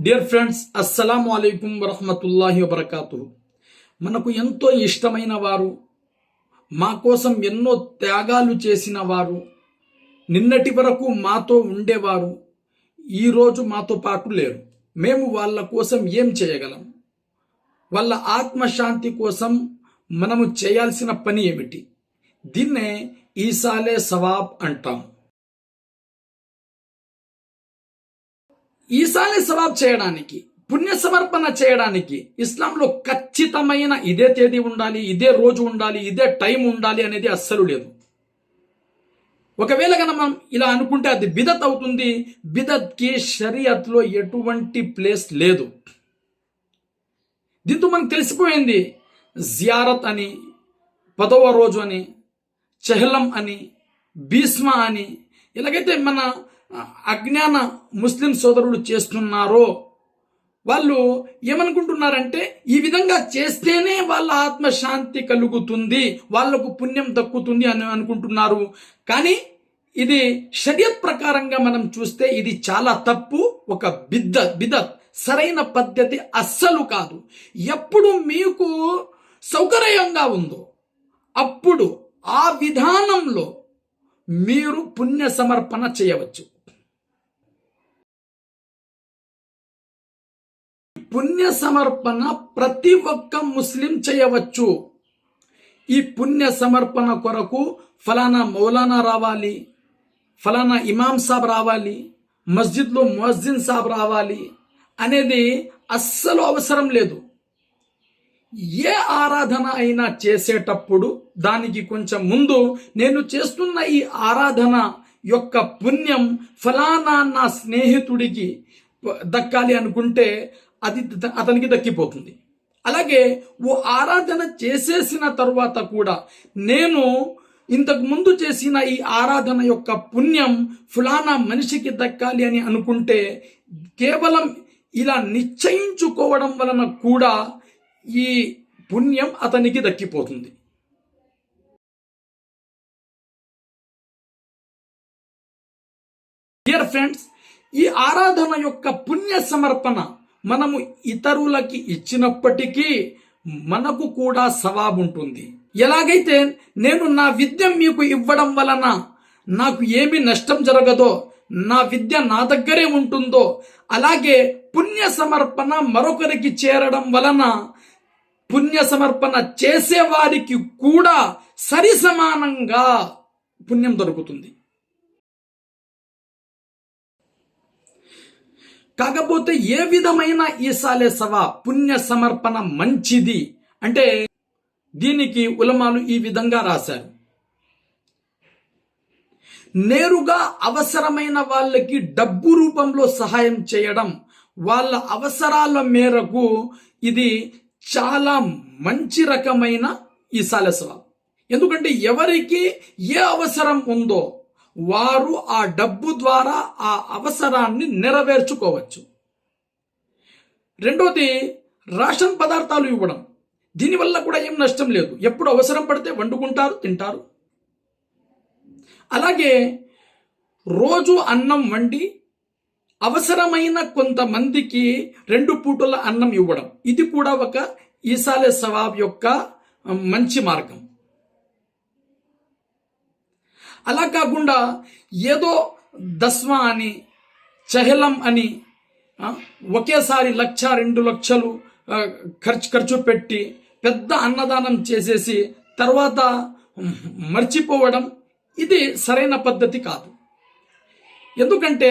Dear friends అస్సలం అయికం వరహమతుల్లాహి వబర్కాతు మనకు ఎంతో ఇష్టమైన వారు మా కోసం ఎన్నో త్యాగాలు చేసిన వారు నిన్నటి వరకు మాతో ఉండేవారు ఈరోజు మాతో పాటు లేరు. మేము వాళ్ళ కోసం ఏం చేయగలం? వాళ్ళ ఆత్మశాంతి కోసం మనము చేయాల్సిన పని ఏమిటి? దీన్నే ఈసాలే సవాబ్ అంటాం. ఈసారి సవాబ్ చేయడానికి పుణ్య సమర్పణ చేయడానికి ఇస్లాంలో ఖచ్చితమైన ఇదే తేదీ ఉండాలి ఇదే రోజు ఉండాలి ఇదే టైం ఉండాలి అనేది అస్సలు లేదు. ఒకవేళ కనుక మనం ఇలా అనుకుంటే అది బిదత్ అవుతుంది. బిదత్కి షరియత్లో ఎటువంటి ప్లేస్ లేదు. దీంతో మనకు తెలిసిపోయింది జియారత్ అని పదవ రోజు అని చెహలం అని భీస్మ అని ఇలాగైతే మన అజ్ఞాన ముస్లిం సోదరులు చేస్తున్నారో వాళ్ళు ఏమనుకుంటున్నారంటే ఈ విధంగా చేస్తేనే వాళ్ళ ఆత్మశాంతి కలుగుతుంది వాళ్ళకు పుణ్యం దక్కుతుంది అని అనుకుంటున్నారు. కానీ ఇది షరియత్ ప్రకారంగా మనం చూస్తే ఇది చాలా తప్పు ఒక బిద్ద బిదత్ సరైన పద్ధతి అస్సలు కాదు. ఎప్పుడు మీకు సౌకర్యంగా ఉందో అప్పుడు ఆ విధానంలో మీరు పుణ్య సమర్పణ చేయవచ్చు. పుణ్య సమర్పణ ప్రతి ఒక్క ముస్లిం చేయవచ్చు. ఈ పుణ్య సమర్పణ కొరకు ఫలానా మౌలానా రావాలి ఫలానా ఇమాం సాబ్ రావాలి మస్జిద్లో మొహజిన్ సాబ్ రావాలి అనేది అస్సలు అవసరం లేదు. ఏ ఆరాధన అయినా చేసేటప్పుడు దానికి కొంచెం ముందు నేను చేస్తున్న ఈ ఆరాధన యొక్క పుణ్యం ఫలానా నా స్నేహితుడికి దక్కాలి అనుకుంటే అది అతనికి దక్కిపోతుంది. అలాగే ఓ ఆరాధన చేసేసిన తర్వాత కూడా నేను ఇంతకు ముందు చేసిన ఈ ఆరాధన యొక్క పుణ్యం ఫులానా మనిషికి దక్కాలి అని అనుకుంటే కేవలం ఇలా నిశ్చయించుకోవడం వలన కూడా ఈ పుణ్యం అతనికి దక్కిపోతుంది. డియర్ ఫ్రెండ్స్ ఈ ఆరాధన యొక్క పుణ్య సమర్పణ మనము ఇతరులకి ఇచ్చినప్పటికీ మనకు కూడా సవాబు ఉంటుంది ఎలాగైతే నేను నా విద్య మీకు ఇవ్వడం వలన నాకు ఏమి నష్టం జరగదో నా విద్య నా దగ్గరే ఉంటుందో అలాగే పుణ్య సమర్పణ మరొకరికి చేరడం వలన పుణ్య సమర్పణ చేసేవారికి కూడా సరి సమానంగా పుణ్యం దొరుకుతుంది. కాకపోతే ఏ విధమైన ఈసాలే సవా పుణ్య సమర్పణ మంచిది. అంటే దీనికి ఉలమాలు ఈ విధంగా రాశారు. నేరుగా అవసరమైన వాళ్ళకి డబ్బు రూపంలో సహాయం చేయడం వాళ్ళ అవసరాల మేరకు ఇది చాలా మంచి రకమైన ఈసాల సవా. ఎందుకంటే ఎవరికి ఏ అవసరం ఉందో వారు ఆ డబ్బు ద్వారా ఆ అవసరాన్ని నెరవేర్చుకోవచ్చు. రెండోది రేషన్ పదార్థాలు ఇవ్వడం. దీనివల్ల కూడా ఏం నష్టం లేదు. ఎప్పుడు అవసరం పడితే వండుకుంటారు తింటారు. అలాగే రోజు అన్నం వండి అవసరమైన కొంతమందికి రెండు పూటల అన్నం ఇవ్వడం. ఇది కూడా ఒక ఈసాలే సవాబ్ యొక్క మంచి మార్గం. అలా కాకుండా ఏదో దస్మా అని చహలం అని ఒకేసారి లక్ష రెండు లక్షలు ఖర్చు ఖర్చు పెట్టి పెద్ద అన్నదానం చేసేసి తర్వాత మర్చిపోవడం ఇది సరైన పద్ధతి కాదు. ఎందుకంటే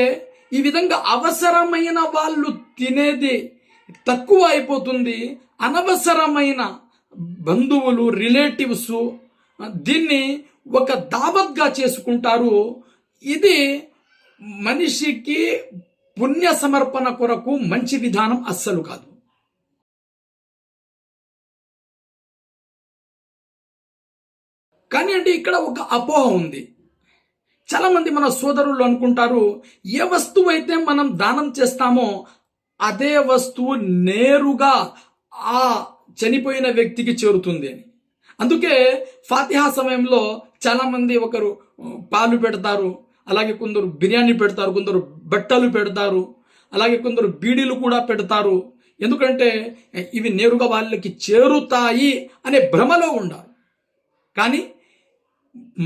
ఈ విధంగా అవసరమైన వాళ్ళు తినేది తక్కువ అయిపోతుంది అనవసరమైన బంధువులు రిలేటివ్స్ దీన్ని ఒక దావత్గా చేసుకుంటారు. ఇది మనిషికి పుణ్య సమర్పణ కొరకు మంచి విధానం అస్సలు కాదు. కానీ అంటే ఇక్కడ ఒక అపోహ ఉంది. చాలా మంది మన సోదరులు అనుకుంటారు ఏ వస్తువు అయితే మనం దానం చేస్తామో అదే వస్తువు నేరుగా ఆ చనిపోయిన వ్యక్తికి చేరుతుంది అని. అందుకే ఫాతిహా సమయంలో చాలామంది ఒకరు పాలు పెడతారు అలాగే కొందరు బిర్యానీ పెడతారు కొందరు బట్టలు పెడతారు అలాగే కొందరు బీడీలు కూడా పెడతారు. ఎందుకంటే ఇవి నేరుగా వాళ్ళకి చేరుతాయి అనే భ్రమలో ఉండాలి. కానీ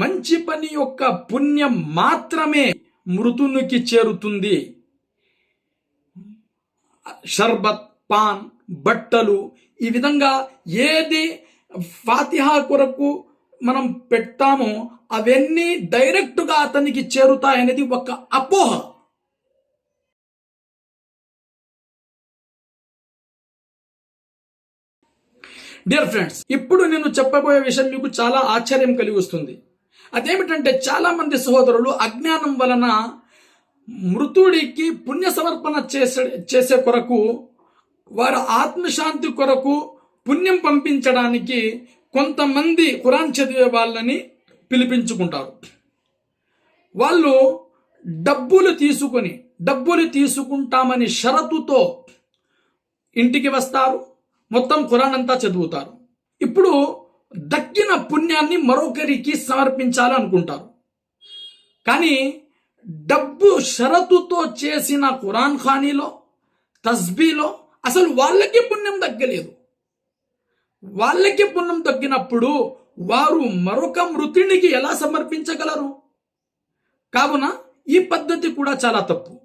మంచి పని యొక్క పుణ్యం మాత్రమే మృతునికి చేరుతుంది. షర్బత్ పాన్ బట్టలు ఈ విధంగా ఏది ఫాతిహా కొరకు మనం పెడతామో అవన్నీ డైరెక్ట్గా అతనికి చేరుతాయనేది ఒక అపోహ. డియర్ ఫ్రెండ్స్ ఇప్పుడు నేను చెప్పబోయే విషయం మీకు చాలా ఆశ్చర్యం కలిగి వస్తుంది. అదేమిటంటే చాలా మంది సహోదరులు అజ్ఞానం వలన మృతుడికి పుణ్య సమర్పణ చేసే చేసే కొరకు వారి ఆత్మశాంతి కొరకు పుణ్యం పంపించడానికి కొంతమంది ఖురాన్ చదివే వాళ్ళని పిలిపించుకుంటారు. వాళ్ళు డబ్బులు తీసుకొని డబ్బులు తీసుకుంటామని షరతుతో ఇంటికి వస్తారు మొత్తం ఖురాన్ అంతా చదువుతారు. ఇప్పుడు దక్కిన పుణ్యాన్ని మరొకరికి సమర్పించాలి అనుకుంటారు కానీ డబ్బు షరతుతో చేసిన ఖురాన్ ఖానీలో తస్బీలో అసలు వాళ్ళకి పుణ్యం దక్కలేదు. వాళ్ళకి పుణ్యం తగ్గినప్పుడు వారు మరొక మృతునికి ఎలా సమర్పించగలరు? కావున ఈ పద్ధతి కూడా చాలా తప్పు.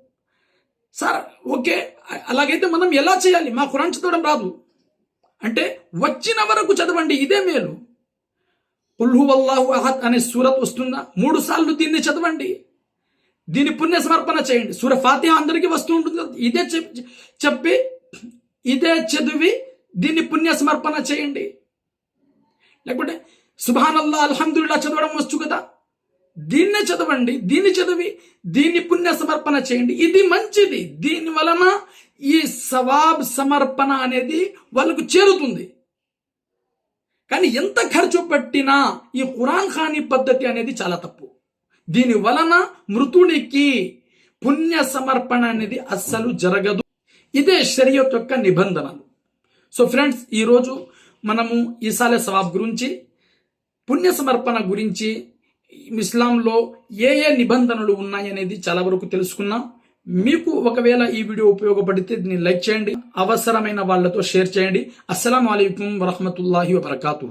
సార్ ఓకే అలాగైతే మనం ఎలా చేయాలి? మా ఖురాన్ చదవడం రాదు. అంటే వచ్చిన వరకు చదవండి ఇదే మేలు. పుల్హు వల్లాహు అహద్ అనే సూరత్ వస్తుందా? మూడు సార్లు దీన్ని చదవండి. దీని పుణ్య సమర్పణ చేయండి. సూర ఫాతిహ అందరికీ వస్తూ ఉంటుంది. ఇదే చెప్- చెప్పి ఇదే చదివి దీన్ని పుణ్య సమర్పణ చేయండి. లేకపోతే సుభానల్లా అల్హమ్దుల్లా చదవడం వచ్చు కదా? దీన్నే చదవండి దీన్ని చదివి దీన్ని పుణ్య సమర్పణ చేయండి. ఇది మంచిది. దీని వలన ఈ సవాబ్ సమర్పణ అనేది వాళ్ళకు చేరుతుంది. కానీ ఎంత ఖర్చు పెట్టినా ఈ ఖురాన్ ఖానీ పద్ధతి అనేది చాలా తప్పు. దీని వలన మృతుడికి పుణ్య సమర్పణ అనేది అస్సలు జరగదు. ఇదే షరియత్ యొక్క నిబంధనలు. సో ఫ్రెండ్స్ ఈరోజు మనము ఈసాలే సవాబ్ గురించి పుణ్య సమర్పణ గురించి ఇస్లాంలో ఏ ఏ నిబంధనలు ఉన్నాయనేది చాలా వరకు తెలుసుకున్నాం. మీకు ఒకవేళ ఈ వీడియో ఉపయోగపడితే దీన్ని లైక్ చేయండి. అవసరమైన వాళ్ళతో షేర్ చేయండి. అస్సలం అయికం వరహమతుల్లాహి వబర్కాతు